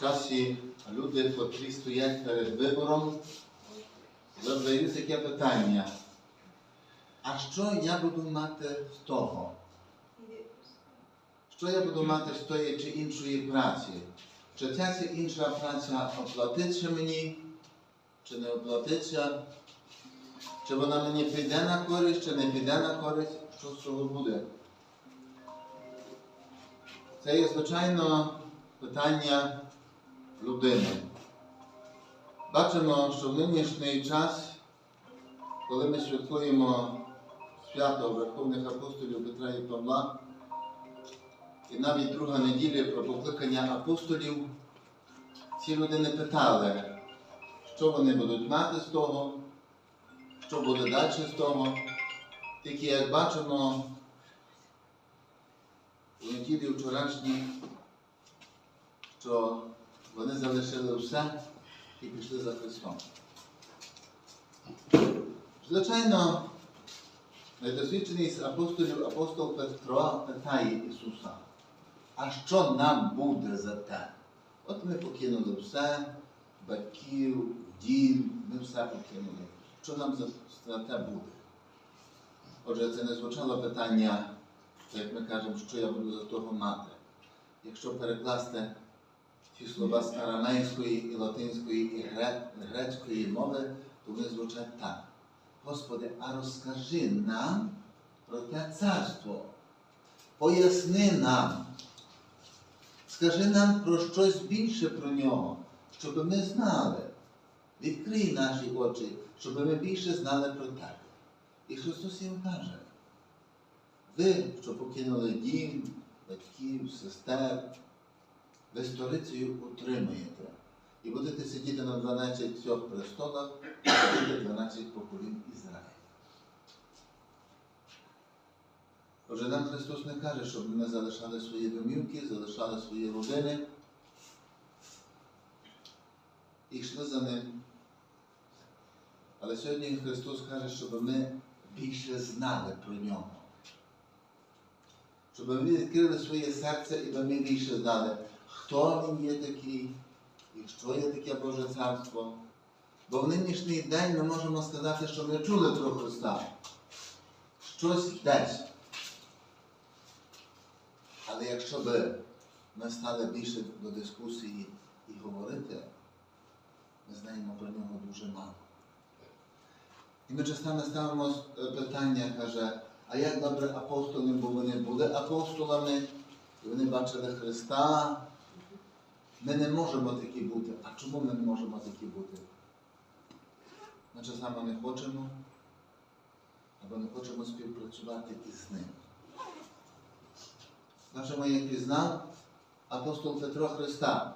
в часі люди, котрі стоять перед вибором, задають таке питання. А що я буду мати з того? Що я буду мати з тої чи іншої праці? Чи ця чи інша праця оплатиться мені, чи не оплатиться? Чи вона мені піде на користь, чи не піде на користь? Що з цього буде? Це є, звичайно, питання людини. Бачимо, що в нинішній час, коли ми святкуємо свято Верховних апостолів Петра і Павла, і навіть друга неділя про покликання апостолів, ці людини питали, що вони будуть мати з того, що буде далі з того. Тільки як бачимо, у неділі вчорашній, що вони залишили все і пішли за Христом. Звичайно, недосвідчений апостолів апостол Петро питає Ісуса, а що нам буде за те? От ми покинули все, батьків, дім, ми все покинули. Що нам за, за те буде? Отже, це не звучало питання, як ми кажемо, що я буду за того мати. Якщо перекласти ці слова з арамейської і латинської і грецької мови, то вони звучать так. Господи, а розкажи нам про те царство. Поясни нам. Скажи нам про щось більше про нього, щоб ми знали. Відкрий наші очі, щоб ми більше знали про тебе. І Христос їм каже, ви, що покинули дім, батьків, сестер, ви сторицею утримаєте і будете сидіти на 12 цьох престолах, і буде 12 поколінь Ізраїля. Отже, нам Христос не каже, щоб ми залишали свої домівки, залишали свої родини і йшли за ним. Але сьогодні Христос каже, щоб ми більше знали про нього. Щоб ми відкрили своє серце і ми більше знали, хто він є такий і що є таке Боже Царство. Бо в нинішній день ми можемо сказати, що ми чули про Христа. Щось десь. Але якщо б ми стали більше до дискусії і говорити, ми знаємо про нього дуже мало. І ми часто ставимо е, питання, каже, а як добре апостоли, бо вони були апостолами, і вони бачили Христа. Ми не можемо такі бути. А чому ми не можемо такі бути? Ми часами не хочемо, або не хочемо співпрацювати із ним. Бачимо, як пізнав апостол Петро Христа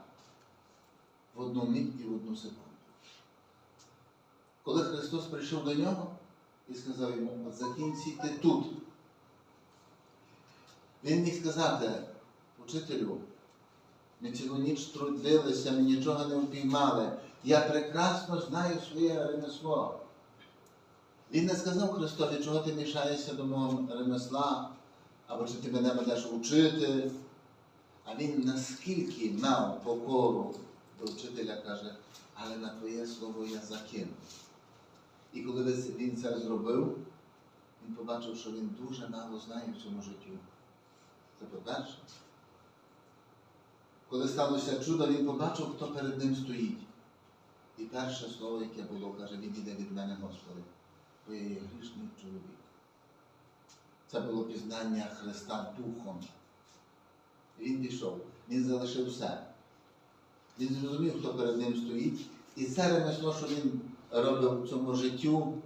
в одну мить і в одну секунду. Коли Христос прийшов до нього і сказав йому, от закінчуйте тут. Він міг сказати, учителю, ми цілу ніч трудилися, ми нічого не впіймали. Я прекрасно знаю своє ремесло. Він не сказав Христові, чого ти мішаєшся до мого ремесла, або чи ти мене будеш вчити. А він наскільки мав покору до вчителя каже, але на твоє слово я закину. І коли він це зробив, він побачив, що він дуже мало знає в цьому житті. Це по-перше. Коли сталося чудо, він побачив, хто перед ним стоїть. І перше слово, яке було, каже, він іде від мене, Господи, бо я є грішний чоловік. Це було пізнання Христа Духом. Він пішов, він залишив все. Він зрозумів, хто перед ним стоїть. І це ремесло, що він робив в цьому життю,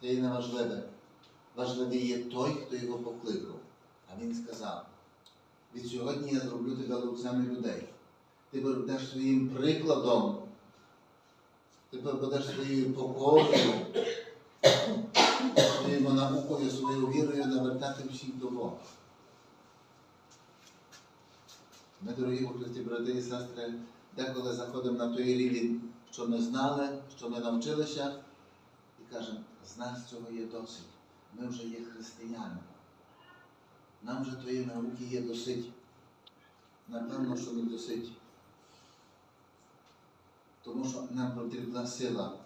це є неважливе. Важливий є той, хто його покликав. А він сказав, від сьогодні я зроблю тебе лицями людей. Ти будеш своїм прикладом, ти будеш своєю покорою, своєю наукою, своєю вірою навертати всіх до Бога. Ми, дорогі у брати і сестри, деколи заходимо на той рівень, що ми знали, що ми навчилися, і кажемо, з нас цього є досить. Ми вже є християнами. Нам вже тої науки є досить. Напевно, що не досить. Тому що нам потрібна сила.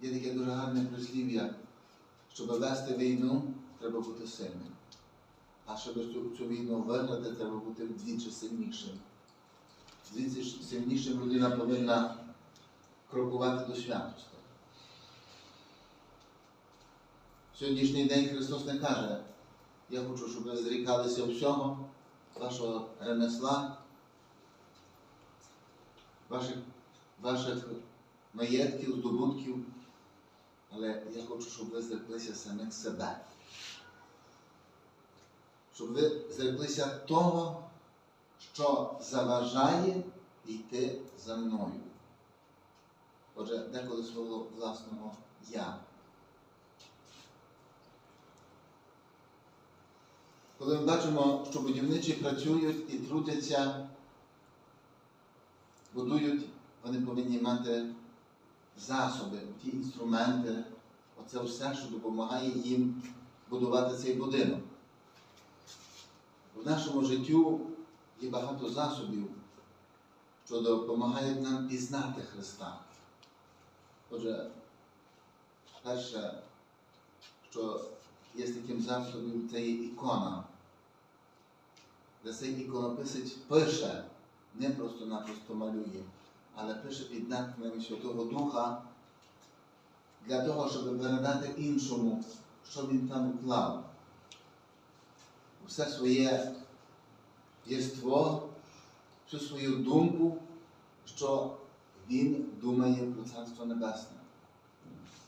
Є таке дуже гарне прислів'я, щоб вести війну, треба бути сильним. А щоб цю, цю війну виграти, треба бути вдвічі сильнішим. Вдвічі сильнішим людина повинна крокувати до святості. Сьогоднішній день Христос не каже, я хочу, щоб ви зрікалися всього, вашого ремесла, ваших, ваших маєтків, здобутків, але я хочу, щоб ви зреклися самих себе. Щоб ви зреклися того, що заважає йти за мною. Отже, деколи свого власного я. Коли ми бачимо, що будівничі працюють і трудяться, будують, вони повинні мати засоби, ті інструменти, оце все, що допомагає їм будувати цей будинок. В нашому життю є багато засобів, що допомагають нам пізнати Христа. Отже, перше, що є таким засобом, це є ікона. Де цей іконописець пише, не просто-напросто малює, але пише під натхненням Святого Духа для того, щоб передати іншому, що він там вклав. Все своє єство, всю свою думку, що він думає про Царство Небесне.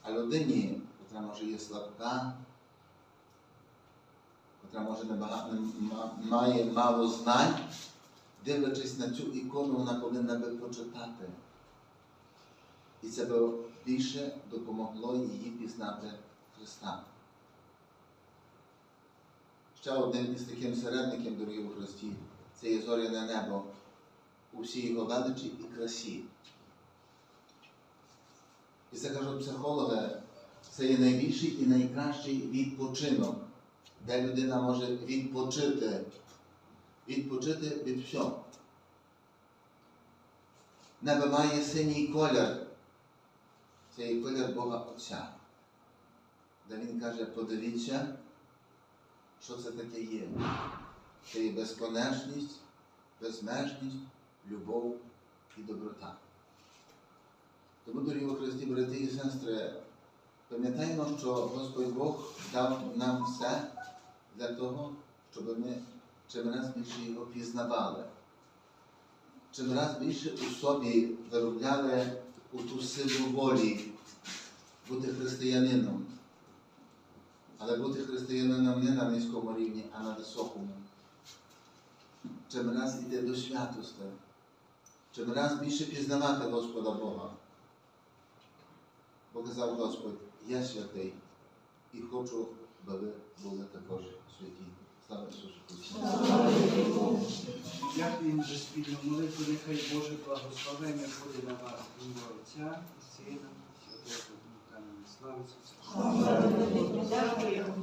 А людині, яка може є слабка, котра може має мало знань, дивлячись на цю ікону, вона повинна би почитати. І це би більше допомогло їй пізнати Христа. Ще один із таким середників, дорогі у Христі, це є зоряне небо у всій його величі і красі. І це кажуть психологи, це є найбільший і найкращий відпочинок, де людина може відпочити, відпочити від всього. Небо має синій колір. Це є колір Бога Отця. Де він каже, подивіться, що це таке є. Це є безконечність, безмежність, любов і доброта. Тому, дорогі Христі, брати і сестри, пам'ятаємо, що Господь Бог дав нам все для того, щоб ми чим раз більше його пізнавали, чим раз більше у собі виробляли у ту силу волі бути християнином. Але бути християнином не на низькому рівні, а на високому. Чим раз йти до святості, чим раз більше пізнавати Господа Бога. Бо казав Господь, я ви були також святі. Слава Ісусу Христу! Дякуємо за спільну молитву, нехай Боже благословення буде на вас, Бога Отця і Сина, і Святого Духа. Слава Ісусу Христу!